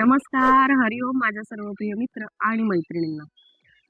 नमस्कार हरिओम माझ्या सर्व प्रिय मित्र आणि मैत्रिणींना.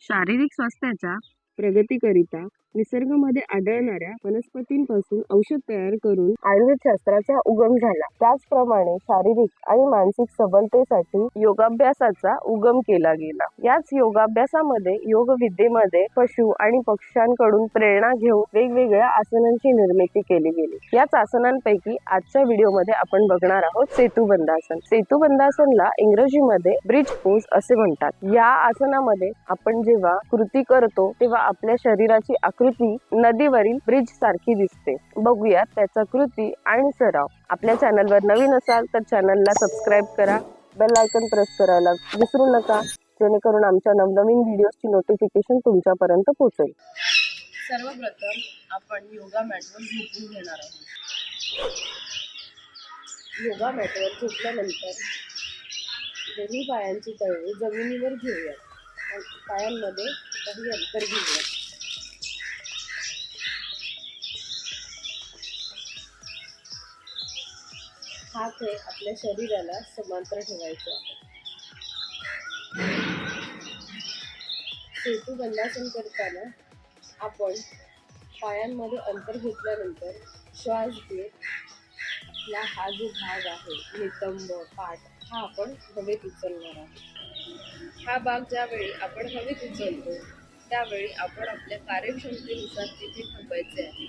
शारीरिक स्वास्थ्याच्या प्रगतीकरिता निसर्गामध्ये आढळणाऱ्या वनस्पतींपासून औषध तयार करून आयुर्वेद शास्त्राचा उगम झाला. त्याचप्रमाणे शारीरिक आणि मानसिक सबलतेसाठी योगाभ्यासाचा उगम केला गेला. याच योगाभ्यासामध्ये योग विद्येमध्ये पशु आणि पक्ष्यांकडून प्रेरणा घेऊन वेगवेगळ्या आसनांची निर्मिती केली गेली. याच आसनांपैकी आजच्या व्हिडिओमध्ये आपण बघणार आहोत सेतुबंधासन सेतुबंधासनला इंग्रजीमध्ये ब्रिज पोज असे म्हणतात. या आसनामध्ये आपण जेव्हा कृती करतो तेव्हा आपल्या शरीराची कृती नदीवरील ब्रिज सारखी दिसते. बघूया त्याचा कृती आणि सराव. आपल्या चॅनलवर नवीन असाल तर चॅनलला सबस्क्राईब करा. बेल आयकन प्रेस करायला विसरू नका. जेणेकरून आमच्या नवनवीन व्हिडिओची नोटिफिकेशन तुमच्यापर्यंत पोहोचेल. सर्वप्रथम आपण योगा मॅटवर झोपून घेणार आहोत. योगा मॅटवर झोपल्यानंतर दोन्ही पायांची तळवे जमिनीवर घेऊया पायांमध्ये काही अंतर घेऊया हात हे आपल्या शरीराला समांतर ठेवायचे आहे. सेतू बंदासन करताना आपण पायांमध्ये अंतर घेतल्यानंतर श्वास घेत आपला हा जो भाग आहे नितंब पाठ हा आपण हवेत उचलणार आहोत. हा भाग ज्यावेळी आपण हवेत उचलतो त्यावेळी आपण आपल्या कार्यक्षमतेनुसार तिथे थांबायचे आहे.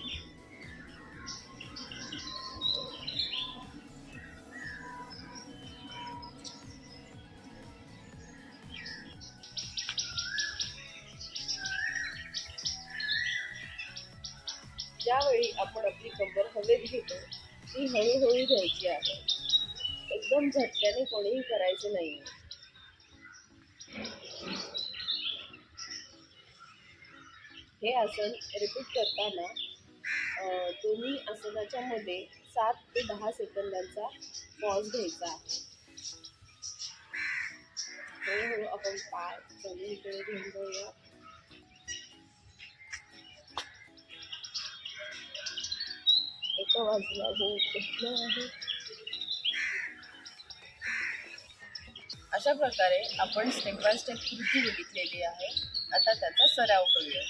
ज्यावेळी आपण आपली कंबर हवेत घेतो ती हळूहळू घ्यायची आहे. एकदम झटक्याने कोणीही करायचे नाही हे आसन रिपीट करताना दोन्ही आसनाच्या मध्ये सात ते दहा सेकंदांचा पॉज घ्यायचा आहे. हळूहळू आपण पाय जमिनीकडे घेऊन जाऊया. एका बाजूला बोट आहे. अशा प्रकारे आपण स्टेप बाय स्टेप कृती बघितलेली आहे. आता त्याचा सराव करूया.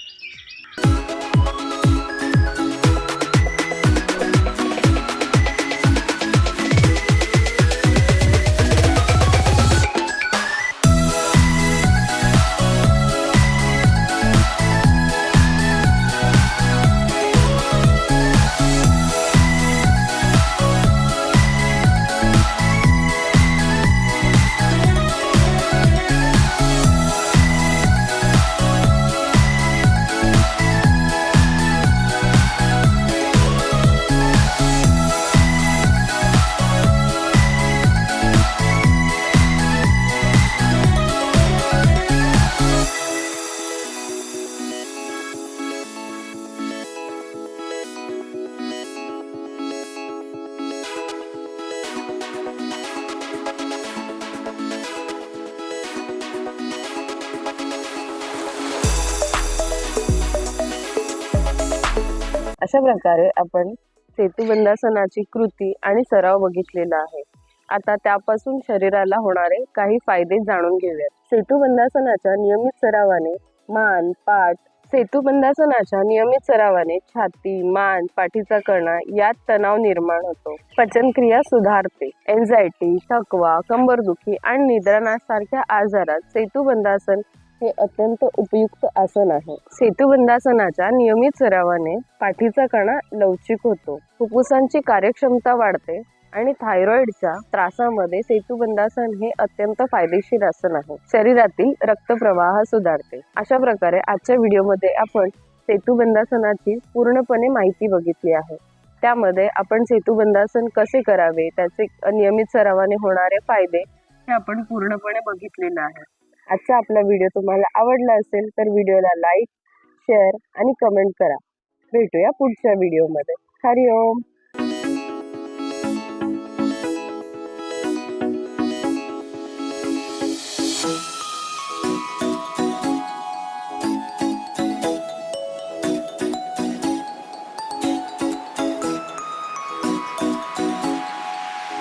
अशा प्रकारे आपण सेतुबंधासनाची कृती आणि सराव बघितलेला आहे. आता त्यापासून शरीराला होणारे काही फायदे जाणून घेऊयात. सेतुबंधासनाच्या नियमित सरावाने मान पाठ सेतुबंधासनाच्या नियमित सरावाने छाती मान पाठीचा कणा यात तणाव निर्माण होतो. पचनक्रिया सुधारते. एन्झायटी थकवा कंबरदुखी आणि निद्रानासारख्या आजारात सेतुबंधासन हे अत्यंत उपयुक्त आसन आहे. सेतुबंधासनाच्या नियमित सरावाने पाठीचा कणा लवचिक होतो. फुफ्फुसांची कार्यक्षमता वाढते आणि थायरॉइडच्या त्रासामध्ये सेतुबंधासन हे अत्यंत फायदेशीर आसन आहे. शरीरातील रक्तप्रवाह सुधारते. अशा प्रकारे आजच्या व्हिडिओमध्ये आपण सेतुबंधासनाची पूर्णपणे माहिती बघितली आहे. त्यामध्ये आपण सेतुबंधासन कसे करावे त्याचे नियमित सरावाने होणारे फायदे हे आपण पूर्णपणे बघितलेलं आहे. आजचा आपला व्हिडिओ तुम्हाला आवडला असेल तर व्हिडिओला लाईक शेअर आणि कमेंट करा. भेटूया पुढच्या व्हिडिओमध्ये हरिओम.